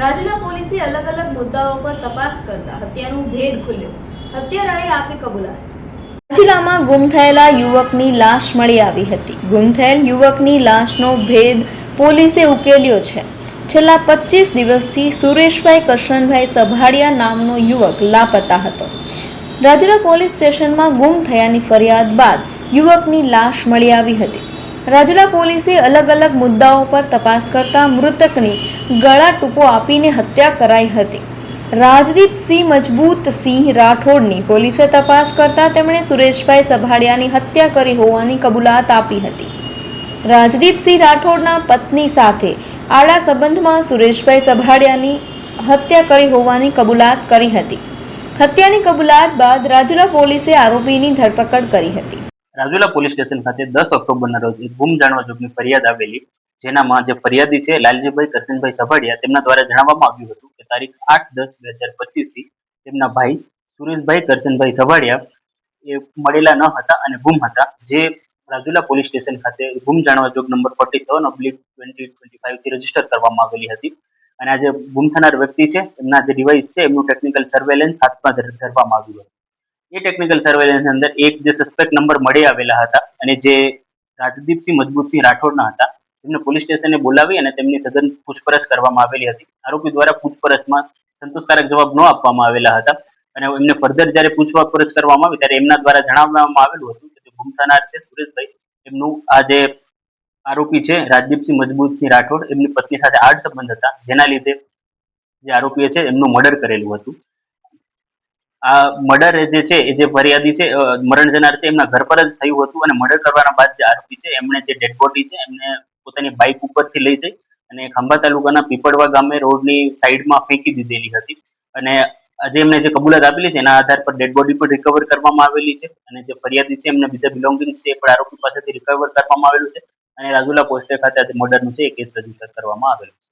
રાજુલા પોલીસે અલગ અલગ મુદ્દાઓ પર તપાસ કરતા હત્યાનો ભેદ ખુલ્યો. હત્યારાએ આપી કબૂલાત. રાજુલામાં ગુમ થયેલા યુવકની લાશ મળી આવી હતી. ગુમ થયેલ યુવકની લાશનો ભેદ પોલીસે ઉકેલ્યો છે. છેલ્લા પચીસ દિવસથી સુરેશભાઈ કરશનભાઈ સભાડિયા નામનો યુવક લાપતા હતો. રાજુલા પોલીસ સ્ટેશનમાં ગુમ થયાની ફરિયાદ બાદ યુવકની લાશ મળી આવી હતી. રાજુલા પોલીસે અલગ અલગ મુદ્દાઓ પર તપાસ કરતા મૃતકની ગળા ટૂંકો આપીને હત્યા કરાઈ હતી. રાજદીપસિંહ મજબૂત સિંહ રાઠોડની પોલીસે તપાસ કરતા તેમણે સુરેશભાઈ સભાડિયાની હત્યા કરી હોવાની કબૂલાત આપી હતી. રાજદીપસિંહ રાઠોડના પત્ની સાથે આડા સંબંધમાં સુરેશભાઈ સભાડિયાની હત્યા કરી હોવાની કબૂલાત કરી હતી. હત્યાની કબૂલાત બાદ રાજુલા પોલીસે આરોપીની ધરપકડ કરી હતી. રાજુલા પોલીસ સ્ટેશન ખાતે દસ ઓક્ટોબરના રોજ એક ગુમ જાણવા જોગની ફરિયાદ આવેલી, જેનામાં જે ફરિયાદી છે લાલજીભાઈ કરશનભાઈ સભાડિયા, તેમના દ્વારા જણાવવામાં આવ્યું હતું કે તારીખ આઠ દસ બે હજાર પચીસથી તેમના ભાઈ સુરેશભાઈ કરશનભાઈ સભાડિયા એ મળેલા ન હતા અને ગુમ હતા. જે રાજુલા પોલીસ સ્ટેશન ખાતે ગુમ જાણવા જોગ number forty seven oblique twenty twenty ફાઈવથી register કરવામાં આવેલી હતી. અને આ જે ગુમ થનાર વ્યક્તિ છે, એમના જે ડિવાઇસ છે, એમનું ટેકનિકલ સર્વેલન્સ હાથમાં ધરવામાં આવ્યું હતું. એ ટેકનિકલ સર્વેલન્સ અંદર એક જે સસ્પેક્ટ નંબર મળી આવેલા હતા અને જે રાજદીપસિંહ મજબૂતસિંહ રાઠોડના હતા, તેમને પોલીસ સ્ટેશને બોલાવી અને તેમની સઘન પૂછપરછ કરવામાં આવેલી હતી. આરોપી દ્વારા પૂછપરછમાં સંતોષકારક જવાબ ન આપવામાં આવેલા હતા અને એમને ફર્ધર જ્યારે પૂછપરછ કરવામાં આવી ત્યારે એમના દ્વારા જણાવવામાં આવેલું હતું કે ગુમ થનાર છે સુરેશભાઈ. એમનું આ જે આરોપી છે રાજદીપસિંહ મજબૂતસિંહ રાઠોડ, એમની પત્ની સાથે આડ સંબંધ હતા. જેના લીધે જે આરોપીએ છે એમનું મર્ડર કરેલું હતું. આ મર્ડર જે છે, એ જે ફરિયાદી છે મરણ જનાર છે, એમના ઘર પર જ થયું હતું અને મર્ડર કરવાના બાદ જે આરોપી છે, એમણે જે ડેડ બોડી છે, એમને પોતાની બાઇક ઉપરથી લઈ જઈ અને ખંભા તાલુકાના પીપળવા ગામે રોડની સાઈડમાં ફેંકી દીધેલી હતી. અને આજે એમને જે કબૂલાત આપેલી છે, એના આધાર પર ડેડ બોડી પણ રિકવર કરવામાં આવેલી છે અને જે ફરિયાદી છે, એમને બીજા બિલોંગિંગ છે એ પણ આરોપી પાસેથી રિકવર કરવામાં આવેલું છે. અને રાજુલા પોસ્ટે ખાતે આજે મર્ડરનું છે એ કેસ રજિસ્ટર કરવામાં આવેલું છે.